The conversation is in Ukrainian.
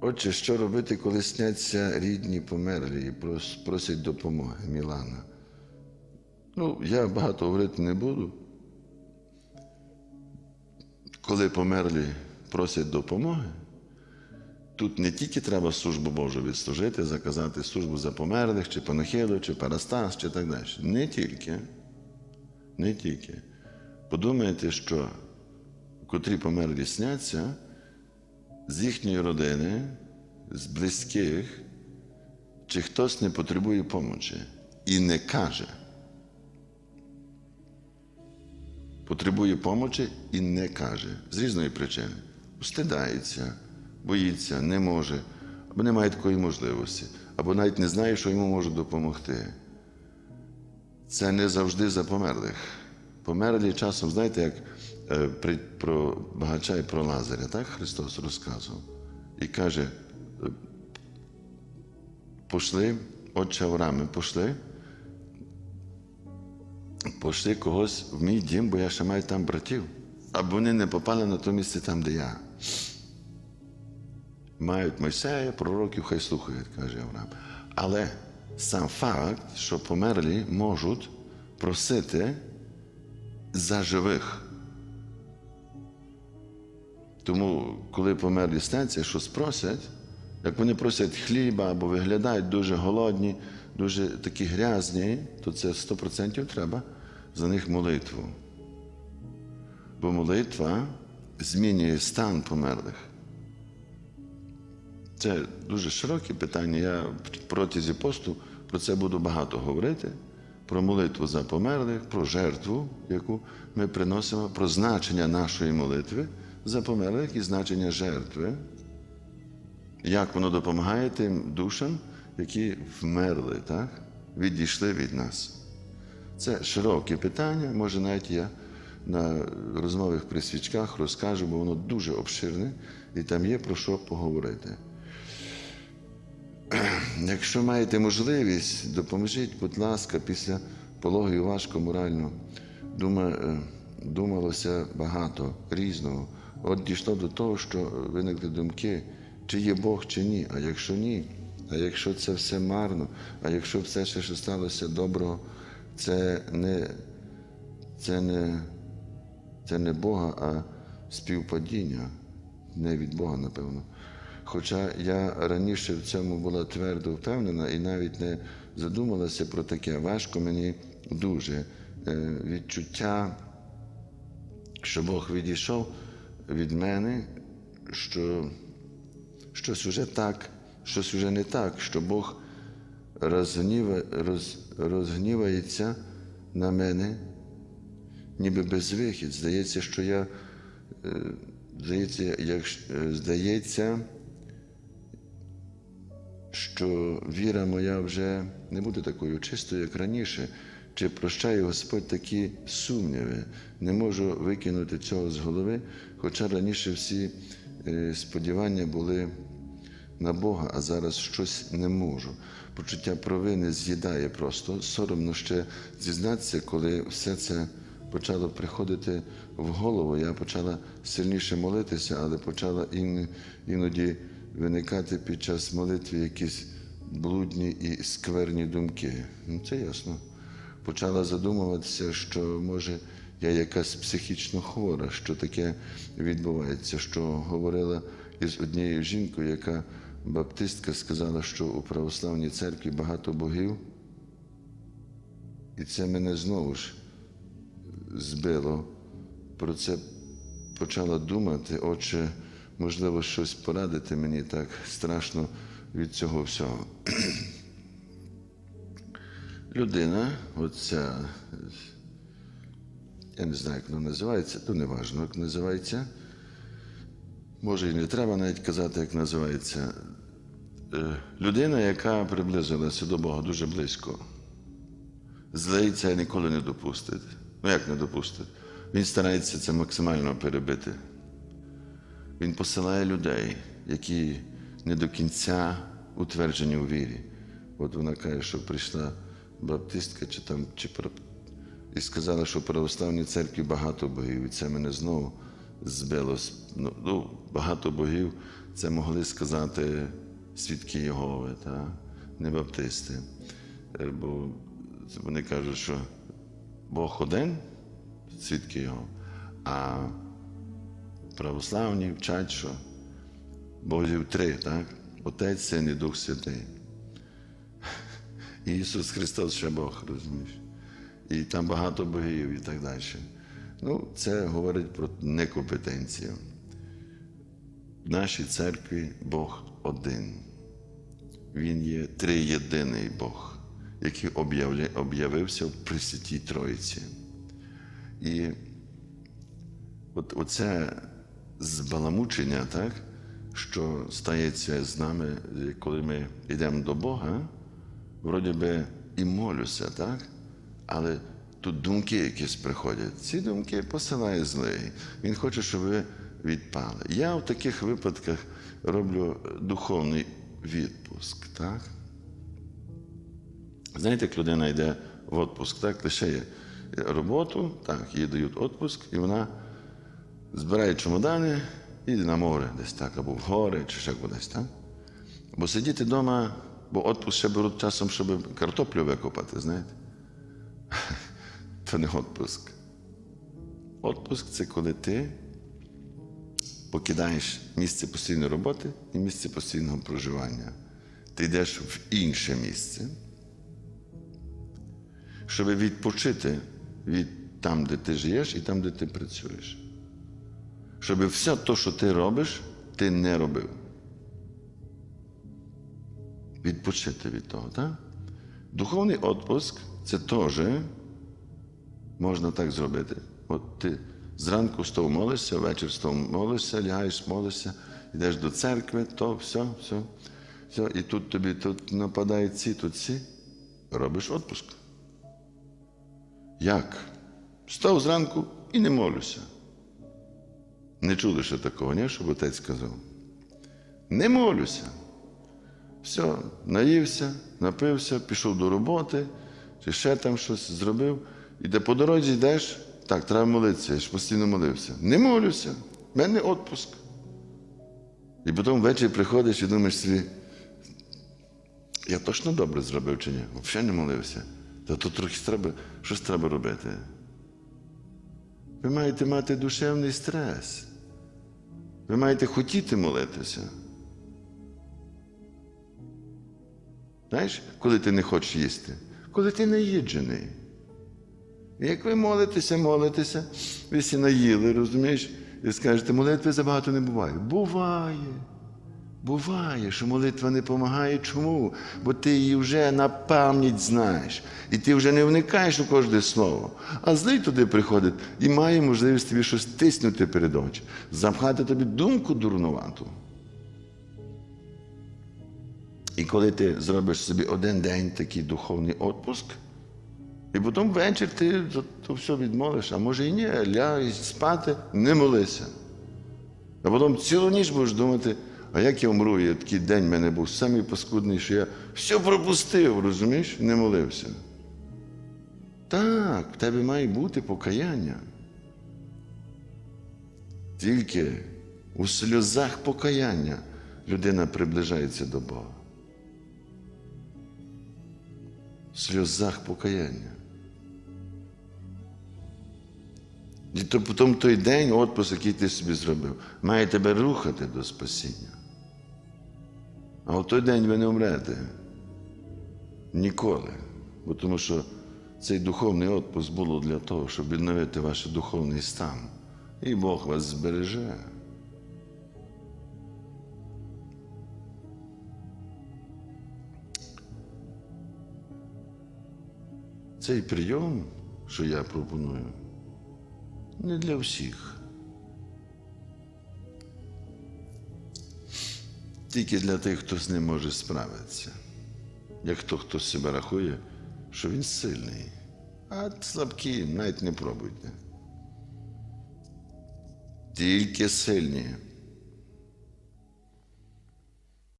Отже, що робити, коли сняться рідні померлі і просять допомоги Мілана? Ну, я багато говорити не буду. Коли померлі просять допомоги, тут не тільки треба службу Божу відслужити, заказати службу за померлих, чи панахиду, чи парастас, чи так далі. Не тільки. Не тільки. Подумайте, що котрі померлі сняться, з їхньої родини, з близьких, чи хтось не потребує помочі і не каже. Потребує помочі і не каже з різної причини. Стидається, боїться, не може, або не має такої можливості, або навіть не знає, що йому можуть допомогти. Це не завжди за померлих. Померлі часом, знаєте, як про багача і про Лазаря, так Христос розказував. І каже: е, пошли, отче Аврааме, пошли, пошли когось в мій дім, бо я ще маю там братів. Аби вони не попали на те місце там, де я. Мають Мойсея, пророків, хай слухають, каже Авраам. Але сам факт, що померлі можуть просити за живих. Тому, коли померлі станція, щось просять, як вони просять хліба або виглядають дуже голодні, дуже такі грязні, то це 100% треба за них молитву. Бо молитва змінює стан померлих. Це дуже широке питання. Я протязі посту про це буду багато говорити. Про молитву за померлих, про жертву, яку ми приносимо, про значення нашої молитви за померлих і значення жертви. Як воно допомагає тим душам, які вмерли, так? відійшли від нас. Це широке питання, може навіть я на розмовах при свічках розкажу, бо воно дуже обширне і там є про що поговорити. Якщо маєте можливість, допоможіть, будь ласка, після пологів важко морально. Е, думалося багато різного. От дійшло до того, що виникли думки, чи є Бог, чи ні. А якщо ні, а якщо це все марно, а якщо все, ще, що сталося доброго, це не, це не, це не Бога, а співпадіння, не від Бога, напевно. Хоча я раніше в цьому була твердо впевнена і навіть не задумалася про таке. Важко мені дуже е, відчуття, що Бог відійшов від мене, що щось уже так, щось уже не так, що Бог розгніва, роз, розгнівається на мене, ніби безвихід. Здається, що я, е, здається, як, е, здається, що віра моя вже не буде такою чистою, як раніше. Чи прощає Господь такі сумніви? Не можу викинути цього з голови, хоча раніше всі е, сподівання були на Бога, а зараз щось не можу. Почуття провини з'їдає просто, соромно ще зізнатися, коли все це почало приходити в голову. Я почала сильніше молитися, але почала іноді виникати під час молитви якісь блудні і скверні думки. Ну, це ясно. Почала задумуватися, що може я якась психічно хвора, що таке відбувається, що говорила із однією жінкою, яка баптистка сказала, що у православній церкві багато богів, і це мене знову ж збило. Про це почала думати, отче, можливо, щось порадити мені так страшно від цього всього. Людина, оця, я не знаю, як вона називається, то не важливо, як називається. Може, і не треба навіть казати, як називається. Е, Людина, яка приблизилася до Бога дуже близько. Злий це ніколи не допустить. Ну як не допустить? Він старається це максимально перебити. Він посилає людей, які не до кінця утверджені у вірі. От вона каже, що прийшла баптистка чи там, чи і сказала, що в православній церкві багато богів, і це мене знову збило. Ну, ну, багато богів це могли сказати свідки Єгови, та? не баптисти. Е, Бо вони кажуть, що Бог один, свідки його, а православні вчать, що Богів три, так? Отець, Син і Дух Святий. Ісус Христос ще Бог, розумієш? І там багато богів і так далі. Ну, це говорить про некомпетенцію. В нашій церкві Бог один. Він є триєдиний Бог, який об'явився в Пресвятій Троїці. І от оце збаламучення, так, що стається з нами, коли ми йдемо до Бога, вроді би і молюся, так? Але тут думки якісь приходять. Ці думки посилає злий. Він хоче, щоб ви відпали. Я в таких випадках роблю духовний відпуск, так? Знаєте, як людина йде в відпуск, так, лише роботу, так, їй дають відпуск, і вона збирає чемодани і йде на море десь так, або в гори, чи ще кудись, так? Бо сидіти вдома, бо відпуск ще беруть часом, щоб картоплю викопати, знаєте? Це не відпуск. Відпуск це коли ти покидаєш місце постійної роботи і місце постійного проживання. Ти йдеш в інше місце, щоб відпочити від там, де ти живеш, і там, де ти працюєш. Щоб все те, що ти робиш, ти не робив. Відпочити від того, так? Духовний відпуск це теж можна так зробити. От ти зранку став молишся, вечір став молишся, лягаєш, молишся, йдеш до церкви, то все, все, все. І тут тобі тут нападають ці, тут ці. Робиш відпуск. Як? Став зранку і не молюся. Не чули ще такого, ні? щоб отець сказав. Не молюся. Все, наївся, напився, пішов до роботи, чи ще там щось зробив. І де по дорозі йдеш, так, треба молитися, я ж постійно молився. Не молюся, в мене відпуск. І потім ввечері приходиш і думаєш собі, я точно добре зробив чи ні? Взагалі не молився. Та тут трохи треба, щось треба робити. Ви маєте мати душевний стрес. Ви маєте хотіти молитися. Знаєш, коли ти не хочеш їсти, коли ти наїджений. Як ви молитеся, молитеся, ви всі наїли, розумієш, і скажете, молитви забагато не буває. Буває. Буває, що молитва не допомагає. Чому? Бо ти її вже на пам'ять знаєш. І ти вже не вникаєш у кожне слово. А злий туди приходить і має можливість тобі щось тиснути перед очі, запхати тобі думку дурнувату. І коли ти зробиш собі один день такий духовний відпуск, і потім ввечері ти за то все відмовиш, а може і ні, ляй спати, не молися. А потім цілу ніч будеш думати, а як я вмру, я такий день в мене був самий паскудний, що я все пропустив, розумієш, не молився. Так, в тебе має бути покаяння. Тільки у сльозах покаяння людина приближається до Бога. Сльозах покаяння. І то потім той день, отпуск, який ти собі зробив, має тебе рухати до спасіння. А в той день ви не вмрете. Ніколи. Бо тому що цей духовний отпуск було для того, щоб відновити ваш духовний стан. І Бог вас збереже. Цей прийом, що я пропоную, не для всіх. Тільки для тих, хто з ним може справитися. Як хто хтось себе рахує, що він сильний, а слабкі навіть не пробуйте. Тільки сильні